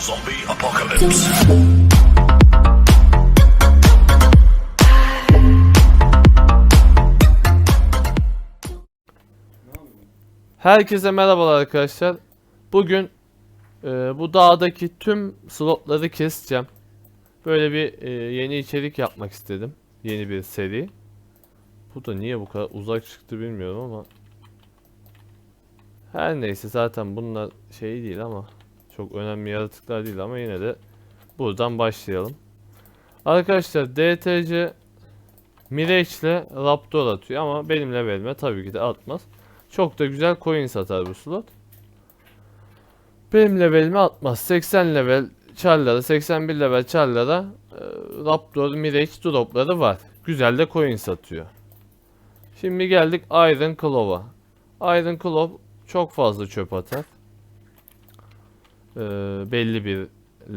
Zombie apocalypse. Herkese merhabalar arkadaşlar. Bugün e, bu dağdaki tüm slotları keseceğim. Böyle bir e, yeni içerik yapmak istedim. Yeni bir seri. Bu da niye bu kadar uzak çıktı bilmiyorum ama. Her neyse zaten bunlar şey değil ama. Çok önemli yaratıklar değil ama yine de buradan başlayalım. Arkadaşlar DTC Mirage ile Raptor atıyor ama benim levelime tabii ki de atmaz. Çok da güzel coin satar bu slot. Benim levelimi atmaz. 80 level charlara, 81 level charlara e, Raptor Mirage dropları var. Güzel de coin satıyor. Şimdi geldik Iron Claw'a. Iron Claw çok fazla çöp atar. E, belli bir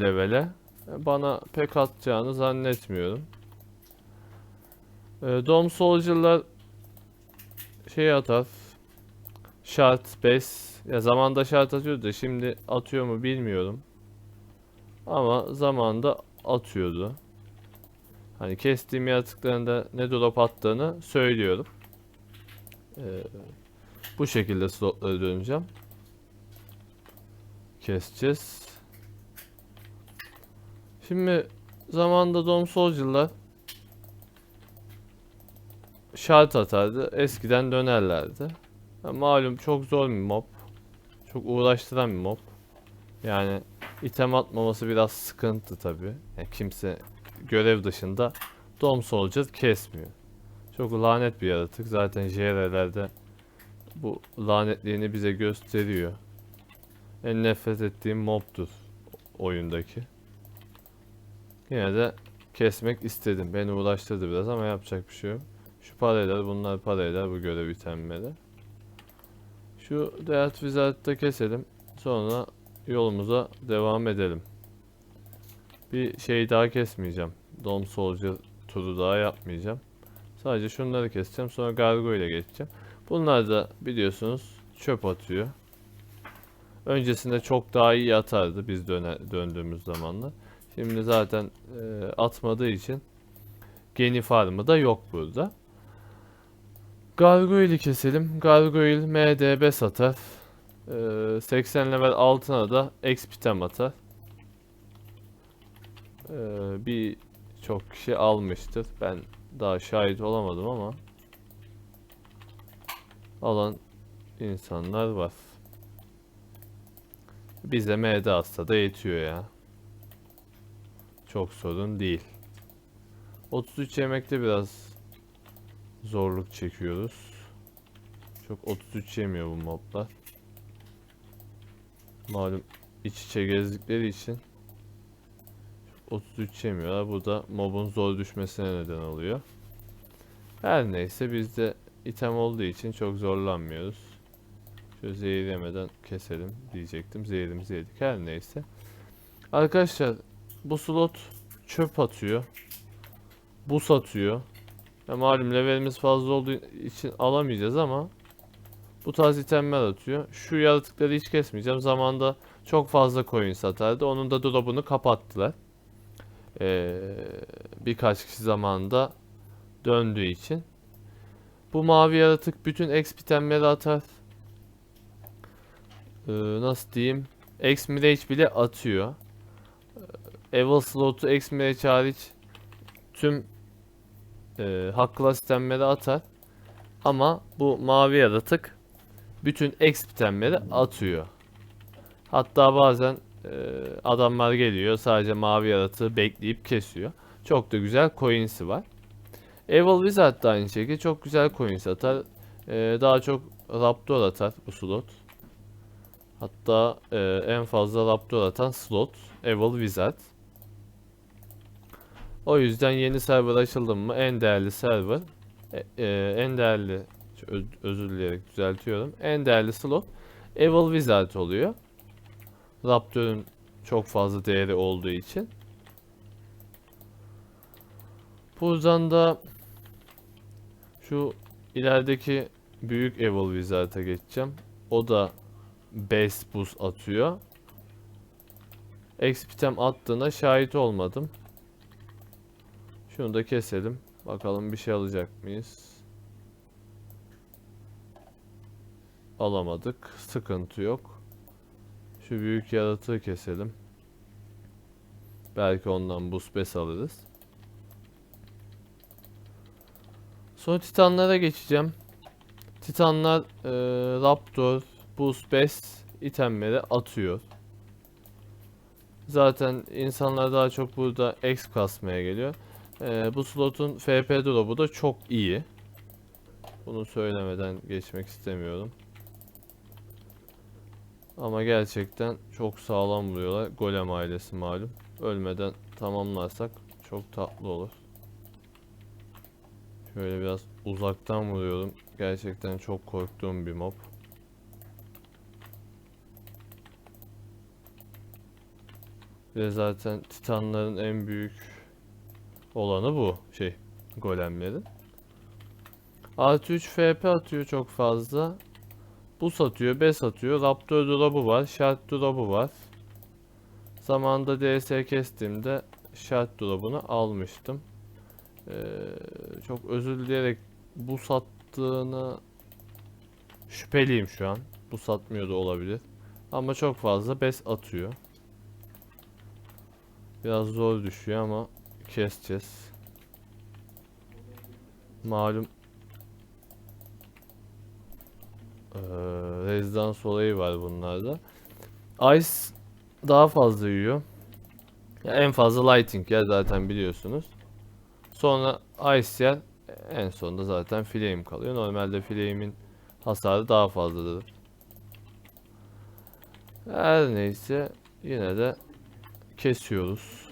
levele. Bana pek atacağını zannetmiyorum. E, Dom Soldier'lar şey atar. Şart 5. Ya zamanda şart atıyordu da şimdi atıyor mu bilmiyorum. Ama zamanda atıyordu. Hani kestiğim yaratıklarında ne drop attığını söylüyorum. Ee, bu şekilde slotları döneceğim. Keseceğiz. Şimdi zamanda Dom Soldier'lar şart atardı. Eskiden dönerlerdi. Ya malum çok zor bir mob. Çok uğraştıran bir mob. Yani item atmaması biraz sıkıntı tabi. Yani kimse görev dışında Dom Soldier kesmiyor. Çok lanet bir yaratık. Zaten JR'lerde bu lanetliğini bize gösteriyor. En nefret ettiğim mobdur oyundaki. Yine de kesmek istedim. Beni uğraştırdı biraz ama yapacak bir şey yok. Şu paraylar bunlar paraylar bu görev itemleri. Şu Death Wizard'da keselim. Sonra yolumuza devam edelim. Bir şey daha kesmeyeceğim. Dom Soldier turu daha yapmayacağım. Sadece şunları keseceğim. Sonra Gargo ile geçeceğim. Bunlar da biliyorsunuz çöp atıyor. Öncesinde çok daha iyi atardı biz döne, döndüğümüz zamanlar. Şimdi zaten e, atmadığı için Geni Farmı da yok burada. Gargoyle'i keselim. Gargoyle MDB satar. Ee, 80 level altına da XP'tem atar. Ee, bir çok kişi almıştır. Ben daha şahit olamadım ama alan insanlar var. Bize MD hasta da yetiyor ya. Çok sorun değil. 33 yemekte biraz zorluk çekiyoruz. Çok 33 yemiyor bu moblar. Malum iç içe gezdikleri için 33 yemiyorlar. Bu da mobun zor düşmesine neden oluyor. Her neyse bizde item olduğu için çok zorlanmıyoruz. Şöyle zehir yemeden keselim diyecektim. Zehirimizi yedik. Her neyse. Arkadaşlar bu slot çöp atıyor. Buz atıyor. Ya malum levelimiz fazla olduğu için alamayacağız ama bu tarz itemler atıyor. Şu yaratıkları hiç kesmeyeceğim. Zamanda çok fazla coin satardı. Onun da drop'unu kapattılar. Ee, birkaç kişi zamanında döndüğü için. Bu mavi yaratık bütün exp itemleri atar. Ee, nasıl diyeyim? X Mirage bile atıyor. Ee, Evil slotu X Mirage hariç tüm e, haklı sistemleri atar. Ama bu mavi yaratık bütün exp itemleri atıyor. Hatta bazen e, adamlar geliyor sadece mavi yaratığı bekleyip kesiyor. Çok da güzel coins'i var. Evil Wizard da aynı şekilde çok güzel coins atar. E, daha çok Raptor atar bu slot. Hatta e, en fazla Raptor atan slot Evil Wizard. O yüzden yeni server açıldı mı en değerli server e, e, en değerli öz- özür dileyerek düzeltiyorum. En değerli slot Evil Wizard oluyor. Raptor'un çok fazla değeri olduğu için. Buradan da şu ilerideki büyük Evil Wizard'a geçeceğim. O da base boost atıyor. Expitem attığına şahit olmadım. Şunu da keselim. Bakalım bir şey alacak mıyız? Alamadık. Sıkıntı yok. Şu büyük yaratığı keselim. Belki ondan boost bes alırız. Sonra titanlara geçeceğim. Titanlar e, Raptor, Boost Bes itemleri atıyor. Zaten insanlar daha çok burada X kasmaya geliyor. E, bu slotun FP drop'u da çok iyi. Bunu söylemeden geçmek istemiyorum. Ama gerçekten çok sağlam vuruyorlar. Golem ailesi malum. Ölmeden tamamlarsak çok tatlı olur. Şöyle biraz uzaktan vuruyorum. Gerçekten çok korktuğum bir mob. Ve zaten titanların en büyük olanı bu şey golemlerin. Artı 3 FP atıyor çok fazla. Bu satıyor, B satıyor. Raptor drop'u var, Shard drop'u var. Zamanında DS kestiğimde Shard drop'unu almıştım. Ee, çok özür dileyerek bu sattığını şüpheliyim şu an. Bu satmıyor da olabilir. Ama çok fazla bes atıyor. Biraz zor düşüyor ama keseceğiz. Malum ee, rezidans olayı var bunlarda. Ice daha fazla yiyor. Ya en fazla lighting ya zaten biliyorsunuz. Sonra Ice yer en sonunda zaten Flame kalıyor. Normalde Flame'in hasarı daha fazladır. Her neyse yine de kesiyoruz.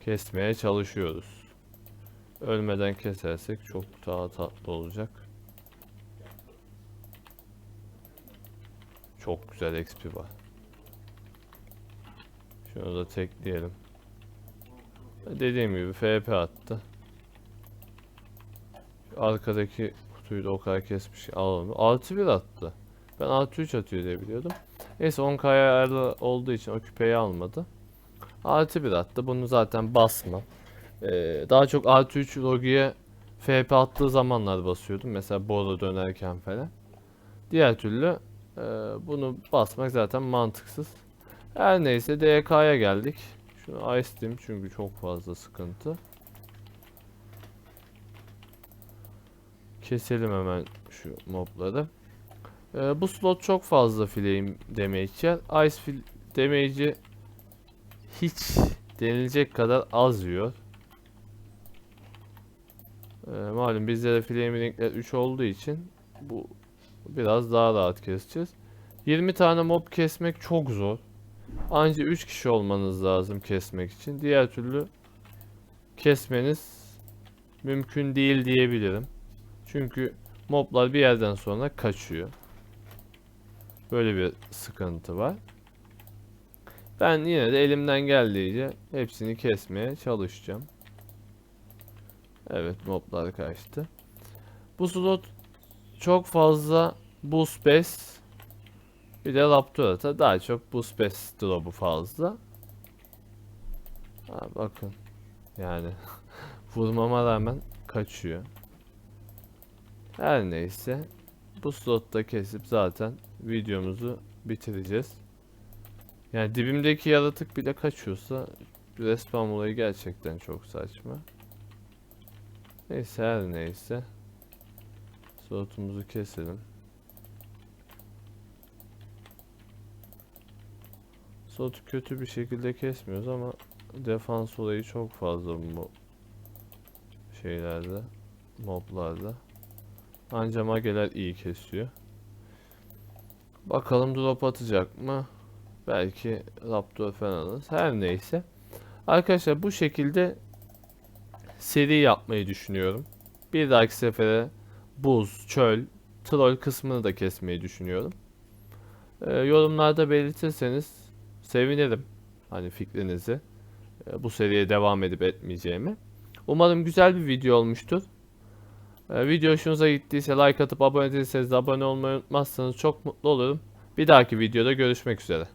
Kesmeye çalışıyoruz. Ölmeden kesersek çok daha tatlı olacak. Çok güzel XP var. Şunu da tekleyelim. Dediğim gibi FP attı. Arkadaki kutuyu da o kadar kesmiş alalım. Artı bir attı. Ben artı 3 atıyor diye biliyordum. Neyse 10k ayarlı olduğu için o küpeyi almadı. Artı bir attı. Bunu zaten basma. Ee, daha çok artı 3 logiye FP attığı zamanlar basıyordum. Mesela boru dönerken falan. Diğer türlü e, bunu basmak zaten mantıksız. Her neyse DK'ya geldik. Şunu ice'dim çünkü çok fazla sıkıntı. Keselim hemen şu mobları. Ee, bu slot çok fazla flame damage yer. Ice fil damage'i hiç denilecek kadar az yiyor. Ee, malum bizde de flame linkler 3 olduğu için bu biraz daha rahat keseceğiz. 20 tane mob kesmek çok zor. Anca 3 kişi olmanız lazım kesmek için. Diğer türlü kesmeniz mümkün değil diyebilirim. Çünkü moblar bir yerden sonra kaçıyor. Böyle bir sıkıntı var. Ben yine de elimden geldiğince hepsini kesmeye çalışacağım. Evet moblar kaçtı. Bu slot çok fazla boost base bir de Raptor'a daha çok boost base drop'u fazla. Ha, bakın yani vurmama rağmen kaçıyor. Her neyse bu slotta kesip zaten videomuzu bitireceğiz. Yani dibimdeki yaratık bile kaçıyorsa respawn olayı gerçekten çok saçma. Neyse her neyse. Slotumuzu keselim. Slotu kötü bir şekilde kesmiyoruz ama defans olayı çok fazla bu şeylerde, moblarda. Anca mageler iyi kesiyor. Bakalım drop atacak mı? Belki Raptor falan alırız. Her neyse. Arkadaşlar bu şekilde seri yapmayı düşünüyorum. Bir dahaki sefere buz, çöl, troll kısmını da kesmeyi düşünüyorum. Ee, yorumlarda belirtirseniz sevinirim. Hani fikrinizi. Ee, bu seriye devam edip etmeyeceğimi. Umarım güzel bir video olmuştur. Ee, video hoşunuza gittiyse like atıp abone değilseniz de abone olmayı unutmazsanız çok mutlu olurum. Bir dahaki videoda görüşmek üzere.